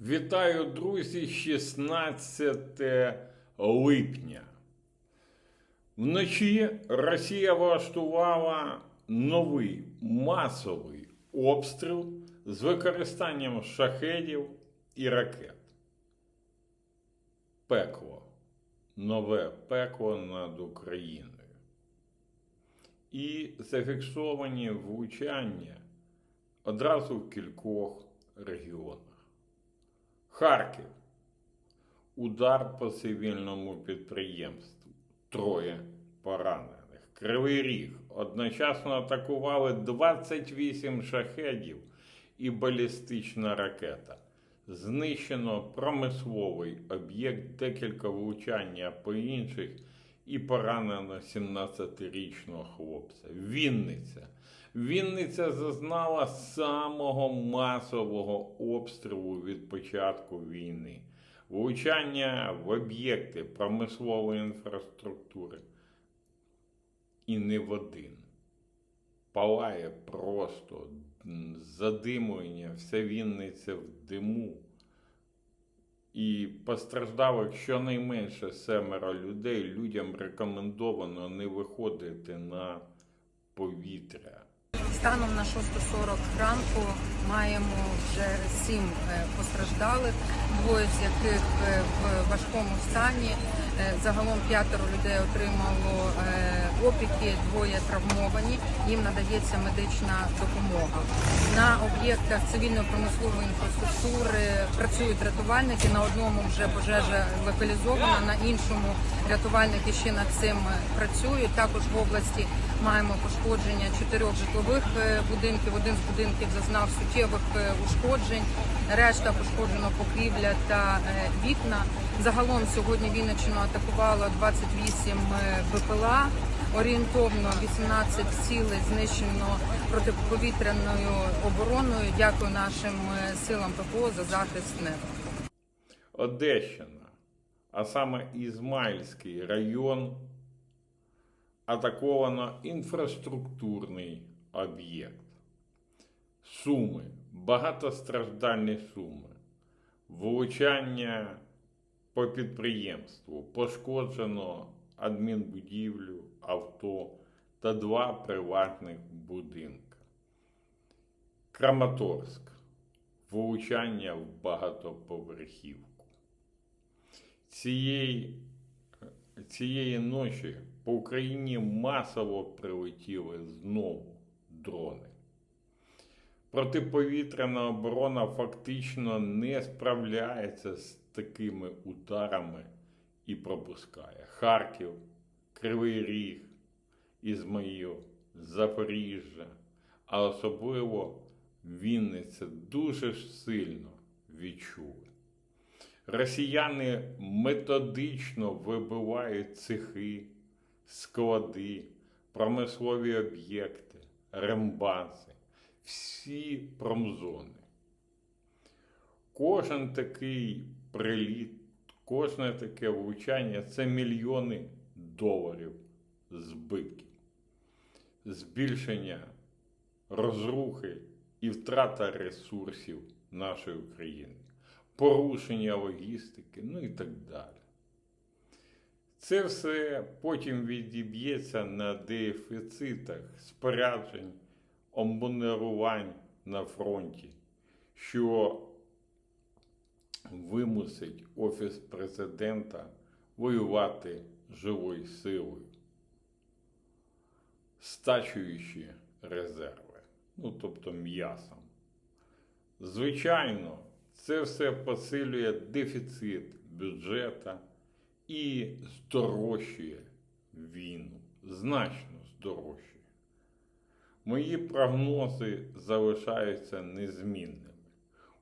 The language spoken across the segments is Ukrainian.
Вітаю, друзі, 16 липня. Вночі Росія влаштувала новий масовий обстріл з використанням шахедів і ракет. Пекло. Нове пекло над Україною. І зафіксовані влучання одразу в кількох регіонах. Харків. Удар по цивільному підприємству. Троє поранених. Кривий Ріг. Одночасно атакували 28 шахедів і балістична ракета. Знищено промисловий об'єкт, декілька влучання по інших і поранено 17-річного хлопця. Вінниця. Вінниця зазнала самого масового обстрілу від початку війни. Влучання в об'єкти промислової інфраструктури. І не в один. Палає просто задимлення, вся Вінниця в диму. І постраждалих щонайменше семеро людей. Людям рекомендовано не виходити на повітря. Станом на 6.40 ранку маємо вже сім е, постраждалих, двоє з яких е, в важкому стані. Е, Загалом п'ятеро людей отримало опіки, двоє травмовані. Їм надається медична допомога. На об'єктах цивільно-промислової інфраструктури працюють рятувальники. На одному вже пожежа локалізована, на іншому рятувальники ще над цим працюють. Також в області маємо пошкодження чотирьох житлових е, будинків. Один з будинків зазнав суттєвих е, ушкоджень. Решта пошкоджено покрівля та е, вікна. Загалом сьогодні Вінниччину атакувало 28 е, БПЛА. Орієнтовно 18 цілей знищено протиповітряною обороною. Дякую нашим силам ППО за захист неба. Одещина, а саме Ізмаїльський район, атаковано інфраструктурний об'єкт. Суми, багатостраждальні суми, влучання по підприємству, пошкоджено адмінбудівлю, авто та два приватних будинка. Краматорськ. Влучання в багатоповерхівку. Цієї, цієї ночі по Україні масово прилетіли знову дрони. Протиповітряна оборона фактично не справляється з такими ударами і пропускає. Харків, Кривий Ріг, Ізмаїл, Запоріжжя, а особливо Вінниця дуже сильно відчули. Росіяни методично вибивають цехи, склади, промислові об'єкти, рембази, всі промзони. Кожен такий приліт, кожне таке влучання це мільйони доларів збитків, збільшення розрухи і втрата ресурсів нашої України, порушення логістики, ну і так далі. Це все потім відіб'ється на дефіцитах споряджень, обмунерувань на фронті, що вимусить Офіс президента воювати живою силою, стачуючи резерви ну тобто м'ясом. Звичайно, це все посилює дефіцит бюджету і здорожчує війну, значно здорожчує. Мої прогнози залишаються незмінними.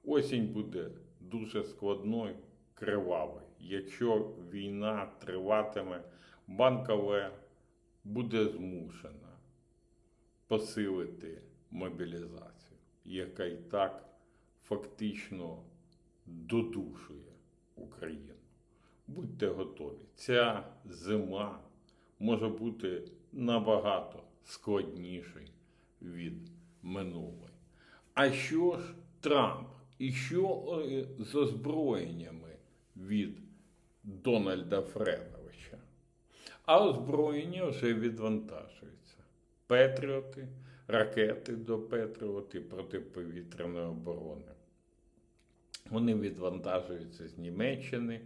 Осінь буде дуже складною, кривавою. Якщо війна триватиме, банкове буде змушена посилити мобілізацію, яка і так фактично додушує Україну. Будьте готові. Ця зима може бути набагато складнішою від минулої. А що ж Трамп І що е, з озброєннями від Дональда Фредовича? А озброєння вже відвантажується. Петріоти, ракети до Петріот і протиповітряної оборони. Вони відвантажуються з Німеччини,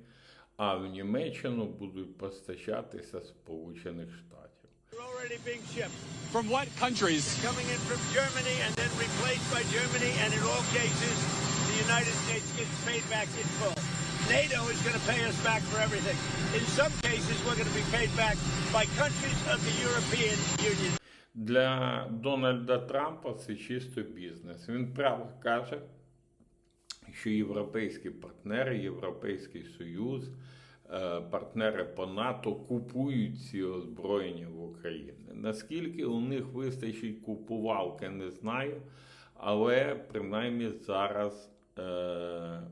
а в Німеччину будуть постачатися з Сполучених Штатів. They're already being shipped, From what countries? coming in from Germany and then replaced by Germany, and in all cases, the United States gets paid back in full. NATO is going to pay us back for everything. In some cases, we're going to be paid back by countries of the European Union. Для Дональда Трампа це чисто бізнес. Він право каже, що європейські партнери, Європейський Союз, е, партнери по НАТО купують ці озброєння в Україні. Наскільки у них вистачить купувалки, не знаю, але принаймні зараз е,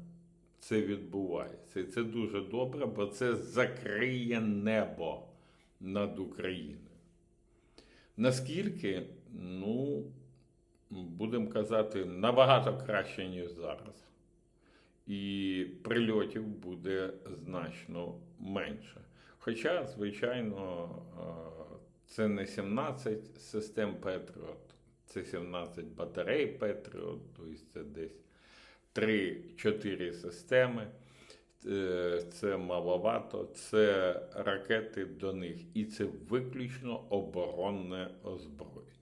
це відбувається. І це дуже добре, бо це закриє небо над Україною. Наскільки, ну, будемо казати, набагато краще, ніж зараз. І прильотів буде значно менше. Хоча, звичайно, е, це не 17 систем Петріот, це 17 батарей Петріот, тобто це десь 3-4 системи. Е, Це маловато, це ракети до них, і це виключно оборонне озброєння.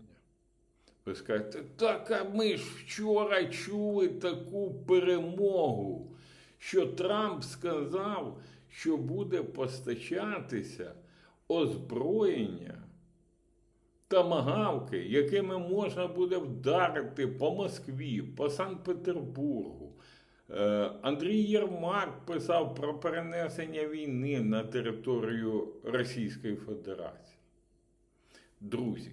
Ви скажете, так а ми ж вчора чули таку перемогу, що Трамп сказав, що буде постачатися озброєння тамагавки, якими можна буде вдарити по Москві, по Санкт-Петербургу. Е, Андрій Єрмак писав про перенесення війни на територію Російської Федерації. Друзі,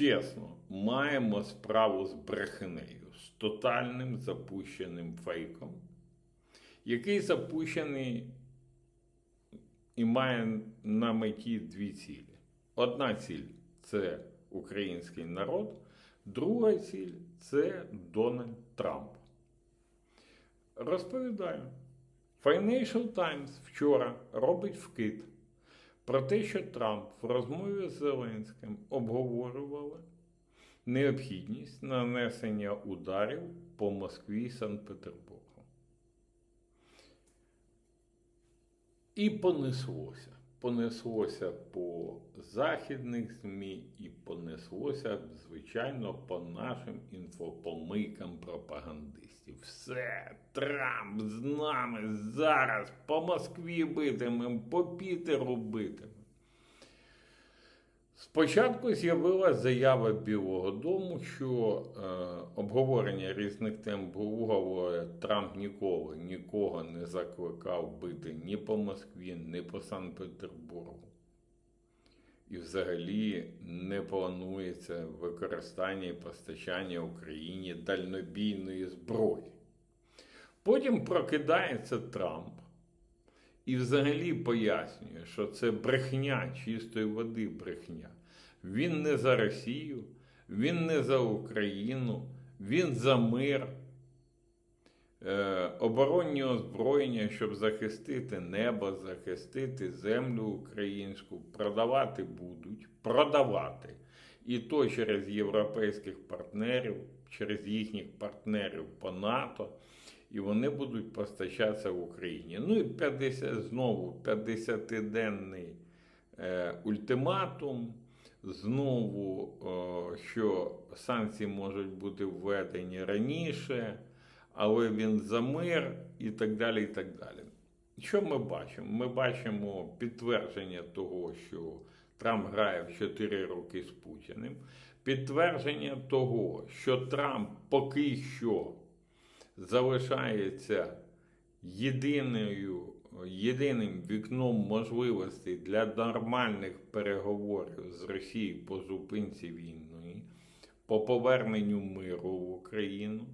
чесно, маємо справу з брехнею, з тотальним запущеним фейком, який запущений і має на меті дві цілі. Одна ціль це український народ, друга ціль це Дональд Трамп. Розповідаю. Financial Times вчора робить вкид про те, що Трамп в розмові з Зеленським обговорювали необхідність нанесення ударів по Москві і Санкт-Петербургу. І понеслося. Понеслося по західних ЗМІ і понеслося, звичайно, по нашим інфопомийкам пропагандистів. Все, Трамп з нами зараз по Москві битимем, по Пітеру битимем. Спочатку з'явилася заява Білого Дому, що е, обговорення різних тем було, Трамп ніколи нікого не закликав бити ні по Москві, ні по Санкт-Петербургу. І взагалі не планується використання і постачання Україні дальнобійної зброї. Потім прокидається Трамп і взагалі пояснює, що це брехня чистої води брехня. Він не за Росію, він не за Україну, він за мир. Е, оборонні озброєння, щоб захистити небо, захистити землю українську, продавати будуть, продавати. І то через європейських партнерів, через їхніх партнерів по НАТО і вони будуть постачатися в Україні. Ну і 50, знову 50-денний е, ультиматум, знову, е, що санкції можуть бути введені раніше, але він за мир і так далі. і так далі. Що ми бачимо? Ми бачимо підтвердження того, що Трамп грає в 4 роки з Путіним, підтвердження того, що Трамп поки що залишається єдиною, єдиним вікном можливостей для нормальних переговорів з Росією по зупинці війни, по поверненню миру в Україну.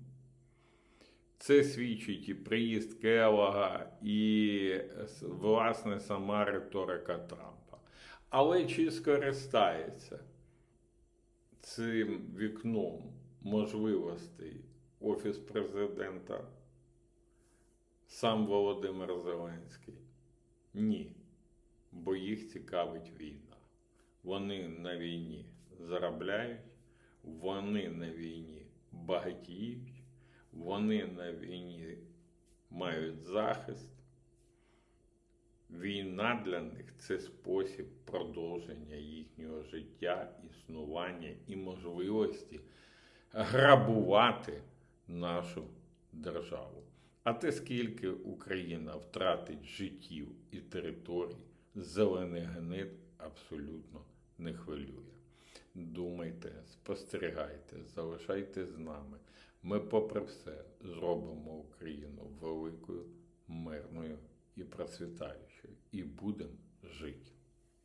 Це свідчить і приїзд Келога, і власне сама риторика Трампа. Але чи скористається цим вікном можливостей Офіс президента, сам Володимир Зеленський? Ні. Бо їх цікавить війна. Вони на війні заробляють, вони на війні багатіють, вони на війні мають захист. Війна для них це спосіб продовження їхнього життя, існування і можливості грабувати нашу державу. А те, скільки Україна втратить життів і територій, зелений гнид абсолютно не хвилює. Думайте, спостерігайте, залишайте з нами. Ми, попри все, зробимо Україну великою, мирною і процвітаючою, і будемо жити.